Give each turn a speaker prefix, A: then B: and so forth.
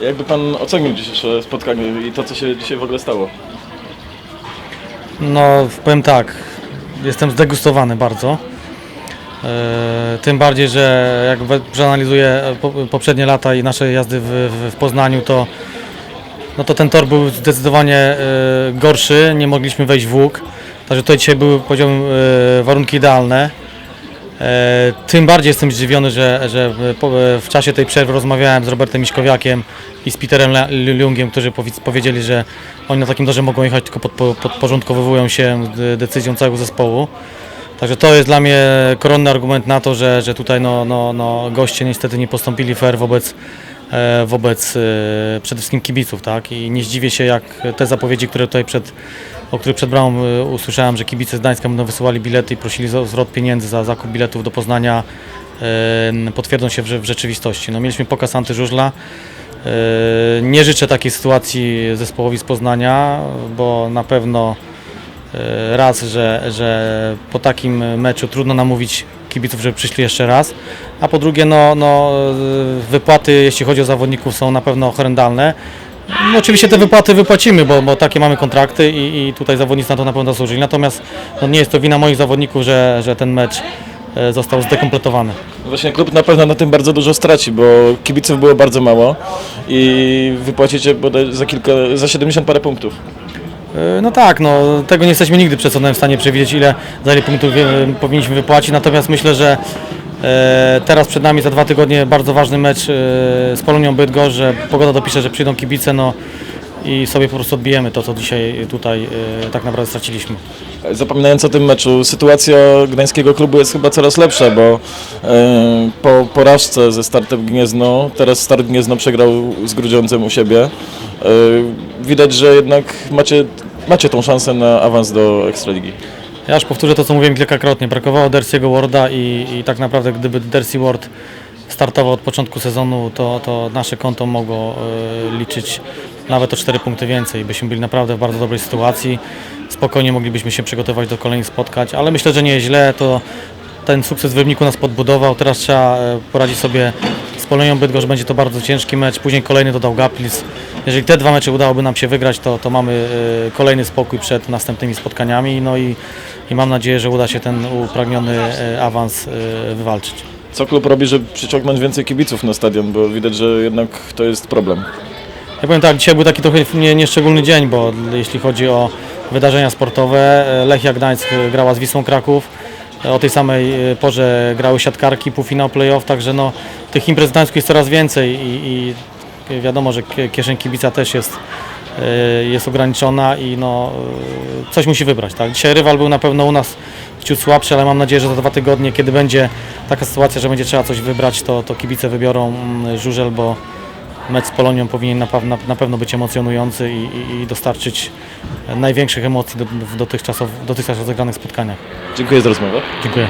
A: Jakby pan ocenił dzisiejsze spotkanie i to, co się dzisiaj w ogóle stało?
B: No, powiem tak, jestem zdegustowany bardzo. E, tym bardziej, że jak przeanalizuję po, poprzednie lata i nasze jazdy w, w, w Poznaniu, to, no to ten tor był zdecydowanie e, gorszy, nie mogliśmy wejść w łuk. Także tutaj dzisiaj były, e, warunki idealne. E, tym bardziej jestem zdziwiony, że, że w, czasie tej przerwy rozmawiałem z Robertem Miśkowiakiem i z Peterem Lungiem, którzy powiedz- powiedzieli, że oni na takim torze mogą jechać, tylko podpo- podporządkowywują się de- decyzją całego zespołu. Także to jest dla mnie koronny argument na to, że, że tutaj no, no, no, goście niestety nie postąpili fair wobec, e, wobec e, przede wszystkim kibiców. Tak? I nie zdziwię się, jak te zapowiedzi, które tutaj przed, o których przed bramą e, usłyszałem, że kibice z Gdańska będą wysyłali bilety i prosili za zwrot pieniędzy za zakup biletów do Poznania, potwierdzą się w, rze- w rzeczywistości. No, mieliśmy pokaz antyżużla. E, Nie życzę takiej sytuacji zespołowi z Poznania, bo na pewno e, raz, że, że po takim meczu trudno namówić kibiców, żeby przyszli jeszcze raz, a po drugie no, no, wypłaty jeśli chodzi o zawodników są na pewno horrendalne. No, oczywiście te wypłaty wypłacimy, bo, bo takie mamy kontrakty i, i tutaj zawodnicy na to na pewno zasłużyli. Natomiast no, nie jest to wina moich zawodników, że, że ten mecz e, został zdekompletowany.
A: Właśnie klub na pewno na tym bardzo dużo straci, bo kibiców było bardzo mało i wypłacicie bodaj za kilka, za 70 parę punktów.
B: E, No tak, no tego nie jesteśmy nigdy przed sądem w stanie przewidzieć, ile za ile punktów e, powinniśmy wypłacić, natomiast myślę, że teraz przed nami za dwa tygodnie bardzo ważny mecz e, z Polonią Bydgoszcz, pogoda dopisze, że przyjdą kibice, no i sobie po prostu odbijemy to, co dzisiaj tutaj e, tak naprawdę straciliśmy.
A: Zapominając o tym meczu, sytuacja gdańskiego klubu jest chyba coraz lepsza, bo e, po porażce ze startem Gniezno, teraz start Gniezno przegrał z Grudziącem u siebie. E, widać, że jednak macie, macie tą szansę na awans do Ekstraligi.
B: Ja już powtórzę to, co mówiłem kilkakrotnie. Brakowało Dersiego Warda i, i tak naprawdę gdyby Dersi Ward startował od początku sezonu, to, to nasze konto mogło e, liczyć nawet o 4 punkty więcej. Byśmy byli naprawdę w bardzo dobrej sytuacji. Spokojnie moglibyśmy się przygotować do kolejnych spotkań, ale myślę, że nie jest źle. To ten sukces w Rybniku nas podbudował. Teraz trzeba e, poradzić sobie z Polonią Bydgoszcz. Będzie to bardzo ciężki mecz. Później kolejny dodał Gaplis. Jeżeli te dwa mecze udałoby nam się wygrać, to, to mamy e, kolejny spokój przed następnymi spotkaniami. No i, i mam nadzieję, że uda się ten upragniony e, awans e, wywalczyć.
A: Co klub robi, żeby przyciągnąć więcej kibiców na stadion, bo widać, że jednak to jest problem.
B: Ja powiem tak, dzisiaj był taki trochę nie, nieszczególny dzień, bo jeśli chodzi o wydarzenia sportowe, Lechia Gdańsk grała z Wisłą Kraków. O tej samej porze grały siatkarki, półfinał playoff, także no, tych imprez w Gdańsku jest coraz więcej i, i wiadomo, że kie- kieszeń kibica też jest, e, jest ograniczona i no, e, coś musi wybrać. Tak? Dzisiaj rywal był na pewno u nas ciut słabszy, ale mam nadzieję, że za dwa tygodnie, kiedy będzie taka sytuacja, że będzie trzeba coś wybrać, to, to kibice wybiorą mm, żużel, bo mecz z Polonią powinien na, na, na pewno być emocjonujący i, i, i dostarczyć największych emocji do, w dotychczasow, dotychczas rozegranych spotkaniach.
A: Dziękuję za rozmowę.
B: Dziękuję.